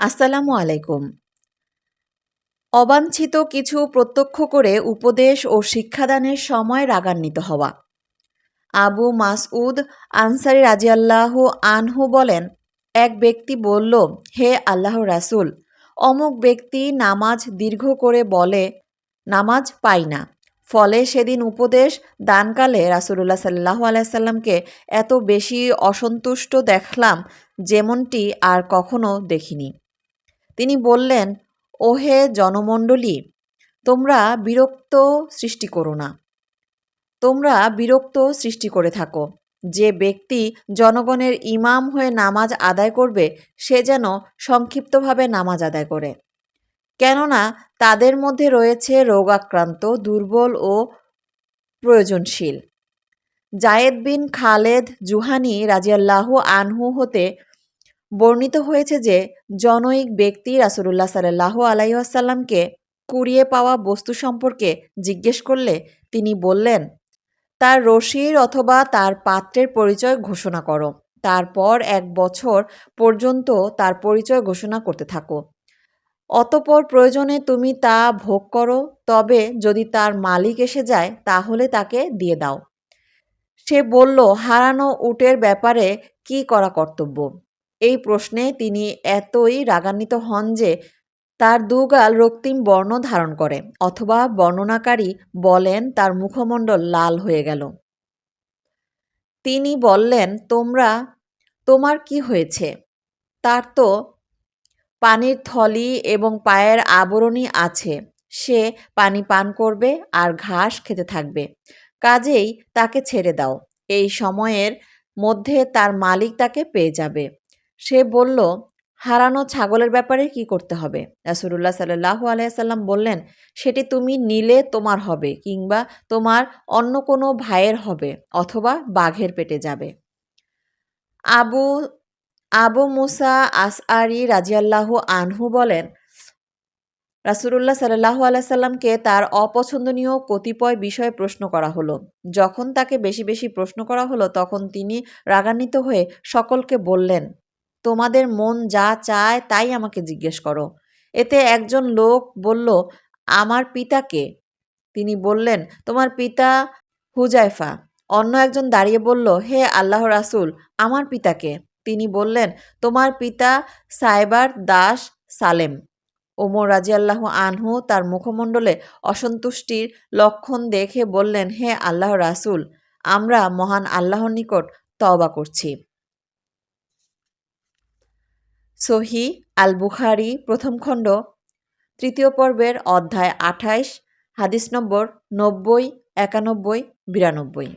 আসসালামু আলাইকুম। অবাঞ্ছিত কিছু প্রত্যক্ষ করে উপদেশ ও শিক্ষাদানের সময় রাগান্বিত হওয়া। আবু মাসউদ আনসারি রাজিয়াল্লাহ আনহু বলেন, এক ব্যক্তি বলল, হে আল্লাহ রাসুল, অমুক ব্যক্তি নামাজ দীর্ঘ করে বলে, নামাজ পাই না। ফলে সেদিন উপদেশ দানকালে রাসুলুল্লাহ সাল্লাহ আলাইসাল্লামকে এত বেশি অসন্তুষ্ট দেখলাম, যেমনটি আর কখনো দেখিনি। তিনি বললেন, ওহে জনমণ্ডলী, তোমরা বিরক্ত সৃষ্টি করো না। তোমরা বিরক্ত সৃষ্টি করে থাকো। যে ব্যক্তি জনগণের ইমাম হয়ে নামাজ আদায় করবে, সে যেন সংক্ষিপ্তভাবে নামাজ আদায় করে। কেননা তাদের মধ্যে রয়েছে রোগাক্রান্ত, দুর্বল ও প্রয়োজনশীল। জায়েদ বিন খালেদ জুহানি রাজিয়াল্লাহু আনহু হতে বর্ণিত হয়েছে যে জনৈক ব্যক্তি রাসুলুল্লাহ সাল্লাহ আলাইসাল্লামকে কুড়িয়ে পাওয়া বস্তু সম্পর্কে জিজ্ঞেস করলে তিনি বললেন, তার রশির অথবা তার পাত্রের পরিচয় ঘোষণা করো। তারপর এক বছর পর্যন্ত তার পরিচয় ঘোষণা করতে থাকো। অতপর প্রয়োজনে তুমি তা ভোগ করো, তবে যদি তার মালিক এসে যায়, তাহলে তাকে দিয়ে দাও। সে বলল, হারানো উটের ব্যাপারে কি করা কর্তব্য? এই প্রশ্নে তিনি এতই রাগান্বিত হন যে তার দুগাল রক্তিম বর্ণ ধারণ করে অথবা বর্ণনাকারী বলেন তার মুখমণ্ডল লাল হয়ে গেল। তিনি বললেন, তোমরা, তোমার কি হয়েছে? তার তো পানির থলি এবং পায়ের আবরণী আছে। সে পানি পান করবে আর ঘাস খেতে থাকবে। কাজেই তাকে ছেড়ে দাও। এই সময়ের মধ্যে তার মালিক তাকে পেয়ে যাবে। সে বলল, হারানো ছাগলের ব্যাপারে কি করতে হবে? রাসুল্লাহ সাল্লাহ আলাইসাল্লাম বললেন, সেটি তুমি নিলে তোমার হবে কিংবা তোমার অন্য কোনো ভাইয়ের হবে অথবা বাঘের পেটে যাবে। আবু আবু মুসা আসআরি রাজিয়াল্লাহু আনহু বলেন, রাসুলুল্লাহ সাল্লাহ আলাইসাল্লামকে তার অপছন্দনীয় কতিপয় বিষয়ে প্রশ্ন করা হলো। যখন তাকে বেশি বেশি প্রশ্ন করা হলো, তখন তিনি রাগান্বিত হয়ে সকলকে বললেন তোমাদের মন যা চায় তাই আমাকে জিজ্ঞেস করো। এতে একজন লোক বলল, আমার পিতাকে তিনি বললেন, তোমার পিতা হুজাইফা। অন্য একজন দাঁড়িয়ে বলল, হে আল্লাহ রাসুল, আমার পিতাকে তিনি বললেন, তোমার পিতা সাইবার দাস সালেম। ওমর রাজিয়াল্লাহ আনহু তার মুখমণ্ডলে অসন্তুষ্টির লক্ষণ দেখে বললেন, হে আল্লাহ রাসুল, আমরা মহান আল্লাহর নিকট তওবা করছি। সহি আল বুখারি প্রথম খণ্ড তৃতীয় পর্বের অধ্যায় আঠাইশ হাদিস নম্বর নব্বই একানব্বই বিরানব্বই।